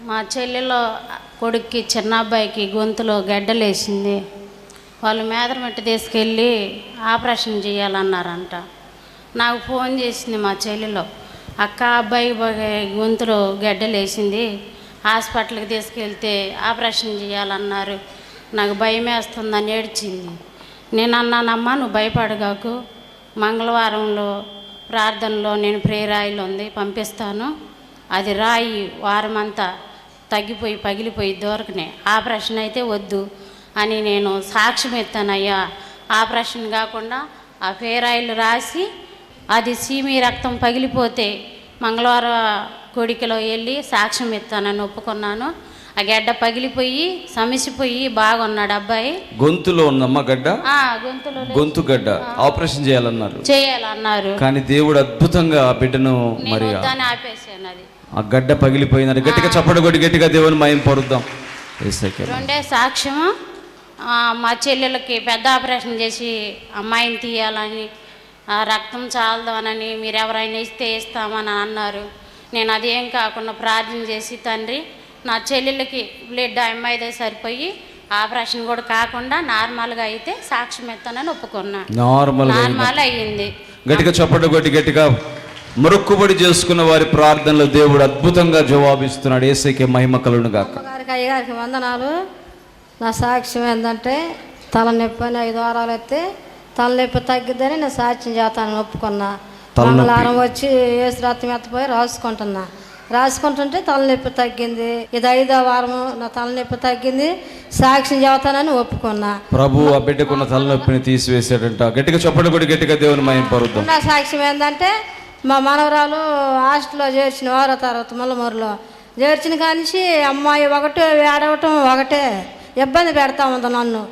మా చెల్లెలో కొడుక్కి చిన్న అబ్బాయికి గొంతులో గడ్డలేసింది. వాళ్ళు మేదరమెట్ట తీసుకెళ్ళి ఆపరేషన్ చేయాలన్నారంట. నాకు ఫోన్ చేసింది మా చెల్లెలో. అక్క అబ్బాయి గొంతులో గడ్డలేసింది. హాస్పిటల్కి తీసుకెళ్తే ఆపరేషన్ చేయాలన్నారు. నాకు భయం వేస్తుందని ఏడ్చింది. నేను అన్నానమ్మా నువ్వు భయపడగాకు. మంగళవారంలో ప్రార్థనలో నేను ప్రేరాయిలు ఉంది పంపిస్తాను. అది రాయి వారమంతా తగ్గిపోయి పగిలిపోయి దొరకనే. ఆపరేషన్ అయితే వద్దు అని నేను సాక్ష్యం ఎత్తానయ్యా. ఆపరేషన్ కాకుండా ఆ ఫేరాయిల్ రాసి అది సీమి రక్తం పగిలిపోతే మంగళవారం కొడికలో వెళ్ళి సాక్ష్యం ఎత్తానని ఒప్పుకున్నాను. ఆ గడ్డ పగిలిపోయి సమసిపోయి బాగున్నాడు అబ్బాయి. గొంతులో ఉందమ్మా గడ్డ? గొంతులో గొంతు గడ్డ. ఆపరేషన్ చేయాలన్నారు. చేయాలన్నారు. కానీ దేవుడు అద్భుతంగా బిడ్డను మరి ఆపేసాను అది. ఆ గడ్డ పగిలిపోయిందని గట్టిగా చప్పట కొట్టి గట్టిగా దేవుని మయం పరుద్దాం. రెండే సాక్ష్యము. మా చెల్లెలకి పెద్ద ఆపరేషన్ చేసి అమ్మాయిని తీయాలని ఆ, రక్తం చాలదానని మీరు ఎవరైనా ఇస్తే ఇస్తామని అన్నారు. నేను అదేం కాకుండా ప్రార్థన చేసి తండ్రి నా చెల్లెలకి బ్లడ్ అమ్మాయిదే సరిపోయి ఆపరేషన్ కూడా కాకుండా నార్మల్గా అయితే సాక్ష్యం ఎత్తానని ఒప్పుకున్నా. నార్మల్గా నార్మల్ అయ్యింది. గట్టిగా చప్పట కొట్టి గట్టిగా మొక్కుబడి చేసుకున్న వారి ప్రార్థనలో దేవుడు అద్భుతంగా జవాబిస్తున్నాడు. ఏసైకే మహిమ కలుగును గాక. అయ్యగారికి వందనాలు. నా సాక్ష్యం ఏంటంటే తలనొప్పి అని ఐదు వారాలు అయితే తలనొప్పి తగ్గిద్దని నేను సాక్ష్యం చేస్తానని ఒప్పుకున్నా. మంగళవారం వచ్చి ఏసు రథం ఎత్తపోయి రాసుకుంటున్నా. రాసుకుంటుంటే తలనొప్పి తగ్గింది. ఇది ఐదో వారము నా తలనొప్పి తగ్గింది. సాక్ష్యం చెబుతానని ఒప్పుకున్నా. ప్రభు ఆ బిడ్డకున్న తలనొప్పిని తీసివేశాడంట. గట్టిగా చప్పట కొట్టి గట్టిగా దేవుని మహిమ పరుద్దాం. నా సాక్ష్యం ఏంటంటే మా మనవరాలు హాస్టల్లో చేర్చిన వారో తర్వాత మల్లమూరులో చేర్చిన కానించి అమ్మాయి ఒకటే ఏడవటం ఒకటే. ఇబ్బంది పెడతా ఉంది నన్ను.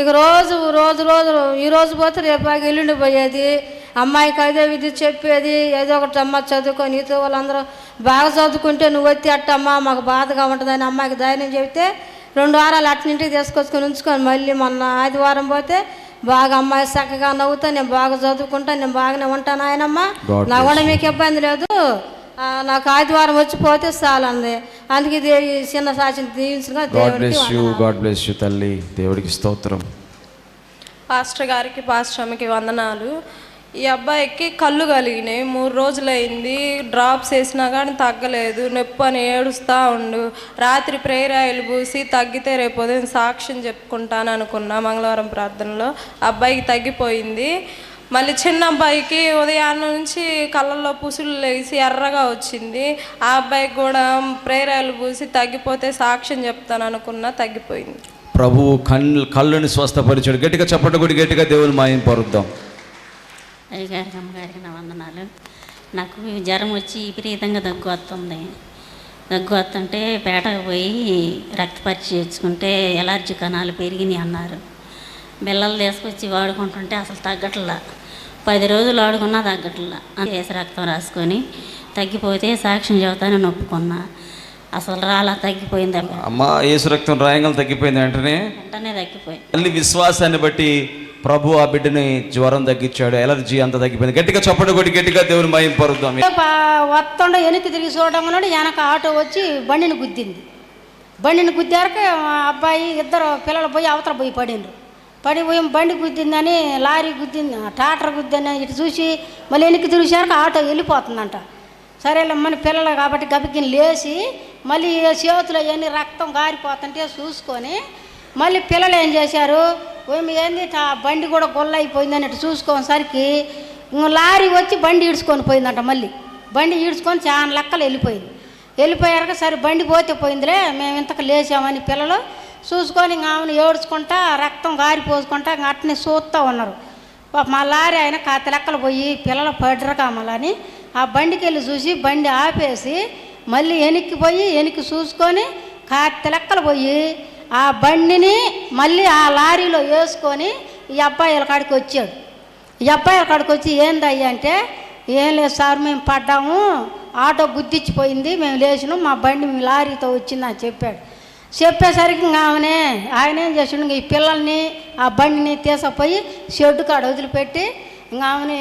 ఇక రోజు రోజు రోజు ఈ రోజు పోతే రేపు ఎల్లుండి పోయేది. అమ్మాయికి అదే విధి చెప్పేది ఏదో ఒకటి అమ్మ చదువుకో నీతో వాళ్ళందరూ బాగా చదువుకుంటే నువ్వు వచ్చి అట్టమ్మా మాకు బాధగా ఉంటుందని అమ్మాయికి ధైర్యం చెబితే రెండు వారాలు అట్నింటికి తీసుకొచ్చుకొని ఉంచుకొని మళ్ళీ మొన్న ఆదివారం పోతే బాగా అమ్మాయి చక్కగా నవ్వుతా నేను బాగా చదువుకుంటా నేను బాగానే ఉంటాను ఆయనమ్మ నా కూడా మీకు ఇబ్బంది లేదు. ఆ, నాకు ఆదివారం వచ్చి పోతే చాలంది. అందుకే ఈ చిన్న సాక్షిని దీవించగా దేవుడికి బ్లెస్ యూ వందనాలు. గాడ్ బ్లెస్ యూ తల్లి. దేవుడికి స్తోత్రం. పాస్టర్ గారికి పాస్టర్ అమ్మకి వందనాలు. ఈ అబ్బాయికి కళ్ళు కలిగినాయి. మూడు రోజులైంది. డ్రాప్స్ వేసినా కానీ తగ్గలేదు. నొప్పి అని ఏడుస్తూ ఉండు. రాత్రి ప్రేయర్ ఆయిల్ పూసి తగ్గితే రేపు ఉదయం సాక్ష్యం చెప్పుకుంటాను అనుకున్నా మంగళవారం ప్రార్థనలో. అబ్బాయికి తగ్గిపోయింది. మళ్ళీ చిన్న అబ్బాయికి ఉదయాన్న నుంచి కళ్ళల్లో పుసులు లేచి ఎర్రగా వచ్చింది. ఆ అబ్బాయికి కూడా ప్రేరాయలు పూసి తగ్గిపోతే సాక్ష్యం చెప్తాను అనుకున్నా తగ్గిపోయింది. ప్రభువు కళ్ళు కళ్ళుని స్వస్థపరిచాడు. గట్టిగా చప్పట కూడా గట్టిగా దేవుని మాయం పరుద్దాం. అయ్యగారికి అమ్మగారికి నా వందనాలు. నాకు జ్వరం వచ్చి విపరీతంగా దగ్గు వస్తుంది. దగ్గు వస్తుంటే పేటకు పోయి రక్త పరీక్ష చేసుకుంటే ఎలర్జీ కణాలు పెరిగినాయి అన్నారు. బిళ్ళలు తీసుకొచ్చి వాడుకుంటుంటే అసలు తగ్గట్లా. పది రోజులు వాడుకున్నా తగ్గట్లా. వేసి రక్తం రాసుకొని తగ్గిపోతే సాక్ష్యం చెబుతానని ఒప్పుకున్నా అసలు రాలా తగ్గిపోయింది? అమ్మ యేసు రక్తం రాయంగా తగ్గిపోయింది వెంటనే? వెంటనే తగ్గిపోయింది. తల్లి విశ్వాసాన్ని బట్టి ప్రభు ఆ బిడ్డని జ్వరం తగ్గించాడు ఎలర్జీ అంతా తగ్గిపోయింది. గట్టిగా చప్పటి కొట్టి గట్టిగా దేవుని భయం పరుద్దాం. వస్తుండ వెనక్కి తిరిగి చూడడం వల్ల వెనక ఆటో వచ్చి బండిని గుద్దింది. బండిని గుద్దారక అబ్బాయి ఇద్దరు పిల్లలు పోయి అవతల పోయి పడిండ్రు. పడి పోయి బండి గుద్దిందని లారీ గుద్దింది ట్రాక్టర్ గుద్దని ఇటు చూసి మళ్ళీ వెనక్కి తిరిగిసారక ఆటో వెళ్ళిపోతుందంట. సరేలే మన పిల్లలు కాబట్టి గబికిని లేచి మళ్ళీ చేతులు అవన్నీ రక్తం గారిపోతుంటే చూసుకొని మళ్ళీ పిల్లలు ఏం చేశారు? ఏంది? ఆ బండి కూడా గొల్ల అయిపోయిందని ఇటు చూసుకోసరికి లారీ వచ్చి బండి ఈడ్చుకొని పోయిందంట మళ్ళీ. బండి ఈడ్చుకొని చాలా లెక్కలు వెళ్ళిపోయింది. వెళ్ళిపోయాక సరే బండి పోతే పోయిందిలే మేము ఇంతకు లేచామని పిల్లలు చూసుకొని ఇంక ఆమెను ఏడ్చుకుంటా రక్తం గారిపోసుకుంటా ఇంక అట్నే చూస్తూ ఉన్నారు. మా లారీ ఆయన కాత లెక్కలు పోయి పిల్లలు పడరు కామలని ఆ బండికి వెళ్ళి చూసి బండి ఆపేసి మళ్ళీ వెనక్కి పోయి వెనక్కి చూసుకొని కాత లెక్కలు పోయి ఆ బండిని మళ్ళీ ఆ లారీలో వేసుకొని ఈ అబ్బాయి కాడికి వచ్చాడు. ఈ అబ్బాయి అక్కడికి వచ్చి ఏందయ్యా అంటే ఏం లేదు సార్ మేము పడ్డాము ఆటో గుద్దిచ్చిపోయింది మేము లేచినాం మా బండి మీ లారీతో వచ్చింది అని చెప్పాడు. చెప్పేసరికి ఇంకా ఆమెనే ఆయన ఏం చేసిండు ఇంక ఈ పిల్లల్ని ఆ బండిని తీసుకుపోయి షెడ్డు కాడ వదిలిపెట్టి ఇంకా ఆమెని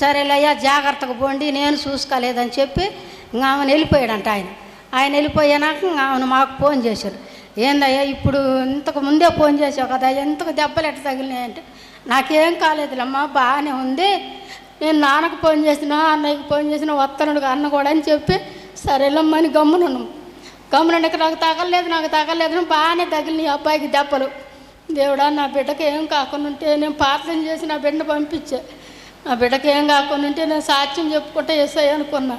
సరేలయ్యా జాగ్రత్తగా పోండి నేను చూసుకోలేదని చెప్పి ఇంకా ఆమెను వెళ్ళిపోయాడంట ఆయన. ఆయన వెళ్ళిపోయాక ఆమెను మాకు ఫోన్ చేశాడు. ఏందయ్యా ఇప్పుడు ఇంతకు ముందే ఫోన్ చేసావు కదా ఎంతకు దెబ్బలు ఎట్ట తగిలినాయంటే నాకేం కాలేదులమ్మా బాగానే ఉంది. నేను నాన్నకు ఫోన్ చేసిన అన్నయ్యకి ఫోన్ చేసిన వత్తనుడు అన్న కూడా అని చెప్పి సరేలమ్మని గమ్మునను గమ్మునండి నాకు తగలలేదు నాకు తగలలేదు బాగానే తగిలినాయి అబ్బాయికి దెబ్బలు. దేవుడా నా బిడ్డకి ఏం కాకుండా ఉంటే నేను ప్రార్థన చేసి నా బిడ్డను పంపించా. నా బిడ్డకి ఏం కాకుండా ఉంటే నేను సాక్ష్యం చెప్పుకుంటే వేసాయి అనుకున్నా.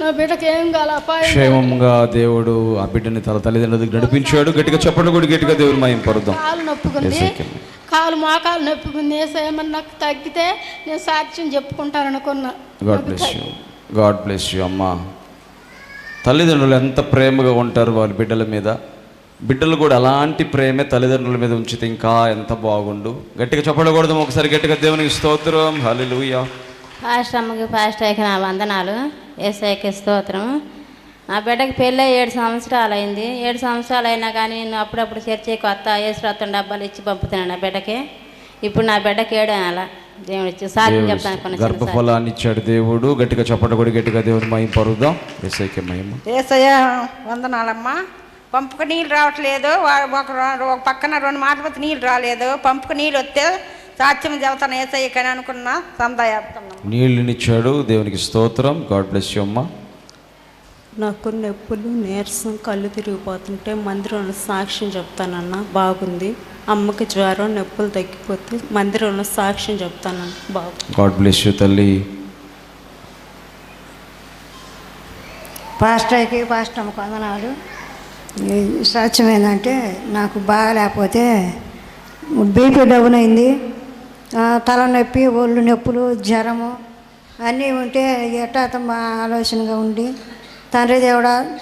నా బిడ్డకి ఏం కాల అపాయం క్షేమంగా దేవుడు ఆ బిడ్డని తన తల్లిదండ్రుల దగ్గర నడిపించాడు. గట్టిగా చెప్పండి కూడా గట్టిగా దేవుని మహిమ పరుద్దాం. కాలు నొప్పుకుంది. కాలు మోకాలు నొప్పుకుంది. ఏసేమని నాకు తగ్గితే నేను సాక్ష్యం చెప్పుకుంటాను అనుకున్నా. God bless you God bless you అమ్మా. తల్లిదండ్రులు ఎంత ప్రేమగా ఉంటారు వాళ్ళ బిడ్డల మీద. బిడ్డలు కూడా అలాంటి ప్రేమే తల్లిదండ్రుల మీద ఉంచితే ఇంకా ఎంత బాగుండు. గట్టిగా చెప్పకూడదు ఒకసారి గట్టిగా దేవునికి స్తోత్రం. హల్లెలూయా పాస్టర్ అమ్మకి పాస్టర్ అయ్యకి నా వందనాలు. ఏసఐకి స్తోత్రం నా బిడ్డకి పెళ్ళి ఏడు సంవత్సరాలు అయింది ఏడు సంవత్సరాలు అయినా కానీ నేను అప్పుడప్పుడు చర్చకి కొత్త ఏసురత్తం డబ్బాలు ఇచ్చి పంపుతున్నాను నా బిడ్డకి. ఇప్పుడు నా బిడ్డకి ఏడు అలా దేవుడు ఇచ్చి సాధ్యం చెప్తాను. గర్భఫలాన్ని ఇచ్చాడు దేవుడు. గట్టిగా చెప్పండి కూడా గట్టిగా దేవుని మహిమ పరుద్దాం. ఎస్ఐకే మహిమ. ఏసయ్య వందనాలమ్మా. పంపుకు నీళ్ళు రావట్లేదు. ఒక పక్కన రెండు మాటలతో నీళ్ళు రాలేదు. పంపుకు నీళ్ళు వస్తే సాత్యం చెబుతాను ఏసయ్య కానీ అనుకున్నా సందాయిస్తున్నాం నీళ్ళనిచ్చాడు దేవునికి స్తోత్రం. గాడ్ బ్లెస్ యూ అమ్మా. నాకు నొప్పులు నీరసం కళ్ళు తిరిగిపోతుంటే మందిరంలో సాక్ష్యం చెప్తానన్న. బాగుంది. అమ్మకి జ్వరం నొప్పులు తగ్గిపోతే మందిరంలో సాక్ష్యం చెప్తానన్న. బాగుంది. గాడ్ బ్లెస్ యూ తల్లి. పాస్టర్కి పాస్టర్ అమ్మకు వందనాలు. ఈ సాక్ష్యం ఏంటంటే నాకు బాగాలేకపోతే బీపీ డౌన్ అయింది. తలనొప్పి ఒళ్ళు నొప్పులు జ్వరము అన్నీ ఉంటే ఎట్టా మా ఆలోచనగా ఉండి తండ్రి దేవుడా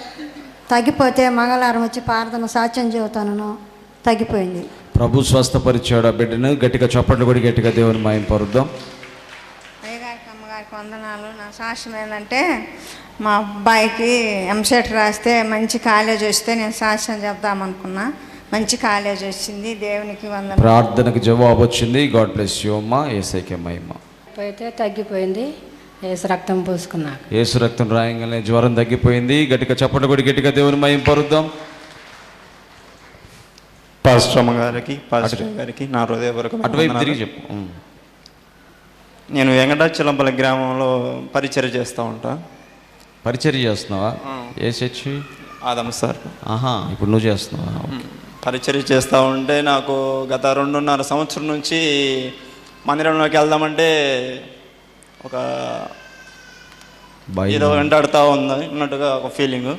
తగ్గిపోతే మంగళవారం వచ్చి ప్రార్థన సాక్ష్యం చెబుతాను తగ్గిపోయింది. ప్రభు స్వస్థపరిచాడు బిడ్డను. గట్టిగా చప్పట్లు కూడా గట్టిగా దేవుని మహిమ పరుద్దాం. అయ్యగారికి అమ్మగారికి వందనాలు. నా సాక్ష్యం ఏంటంటే మా అబ్బాయికి ఎంసెట్ రాస్తే మంచి కాలేజ్ వస్తే నేను సాక్ష్యం చెప్దామనుకున్నా మంచి కాలేజ్ వచ్చింది దేవునికి వందనాలు. ప్రార్థనకు జవాబు వచ్చింది. గాడ్ బ్లెస్ యూ అమ్మా ఏసైకే మహిమ అయితే తగ్గిపోయింది వేసి రక్తం పూసుకున్నాక. ఏసు రక్తం రాయంగానే జ్వరం తగ్గిపోయింది. గట్టిగా చప్పట్లు కూడా గట్టిగా దేవుని మహిమ పరుద్దాం. పాస్టర్ అమ్మ గారికి పాస్టర్ గారికి నా హృదయపూర్వక అటువైపు. తిరిగి చెప్పు. నేను వెంకటాచలంపల్లి గ్రామంలో పరిచయం చేస్తూ ఉంటా. పరిచర్య చేస్తున్నావా? ఏ చర్చి ఆదమ్మ సార్. ఆహా ఇప్పుడు నువ్వు చేస్తున్నావా? పరిచయం చేస్తూ ఉంటే నాకు గత రెండున్నర సంవత్సరం నుంచి మందిరంలోకి వెళ్దామంటే ఒక. ఏదో వెంటాడుతూ ఉంది అన్నట్టుగా ఒక ఫీలింగ్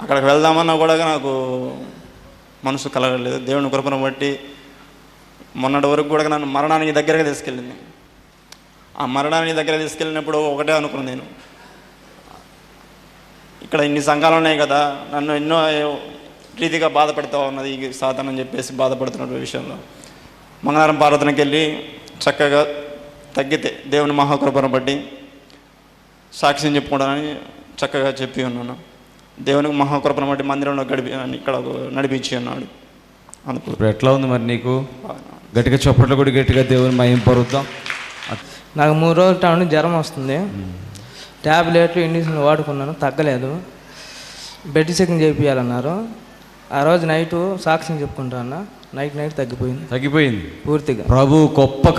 అక్కడికి వెళ్దామన్నా కూడా నాకు మనసు కలగలేదు. దేవుని కృపను బట్టి మొన్నటి వరకు కూడా నన్ను మరణానికి దగ్గరగా తీసుకెళ్ళింది. ఆ మరణానికి దగ్గర తీసుకెళ్ళినప్పుడు ఒకటే అనుకున్నాను నేను. ఇక్కడ ఇన్ని సంఘాలు ఉన్నాయి కదా నన్ను ఎన్నో రీతిగా బాధ పెడతా ఉన్నది ఈ సాధన అని చెప్పేసి బాధపడుతున్న విషయంలో. మంగళవారం ప్రార్థనకి వెళ్ళి చక్కగా తగ్గితే దేవుని మహాకృపను బట్టి సాక్ష్యం చెప్పుకోవడానికి చక్కగా చెప్పి ఉన్నాను. దేవునికి మహాకృపను బట్టి మందిరంలో గడిపి ఇక్కడ నడిపించి ఉన్నాడు. అందుకు ఇప్పుడు ఎట్లా ఉంది మరి నీకు? గట్టిగా చప్పట్లు కూడా గట్టిగా దేవుని మహిమ పరుద్దాం. నాకు మూడు రోజుల టైం జ్వరం వస్తుంది. ట్యాబ్లెట్లు ఇండిషన్ వాడుకున్నాను తగ్గలేదు. బెడ్ చెకింగ్ చేయించాలన్నారు ఆ రోజు నైటు సాక్ష్యం చెప్పుకుంటా అన్న. నైట్ నైట్ తగ్గిపోయింది. తగ్గిపోయింది. పూర్తిగా. ప్రభు గొప్ప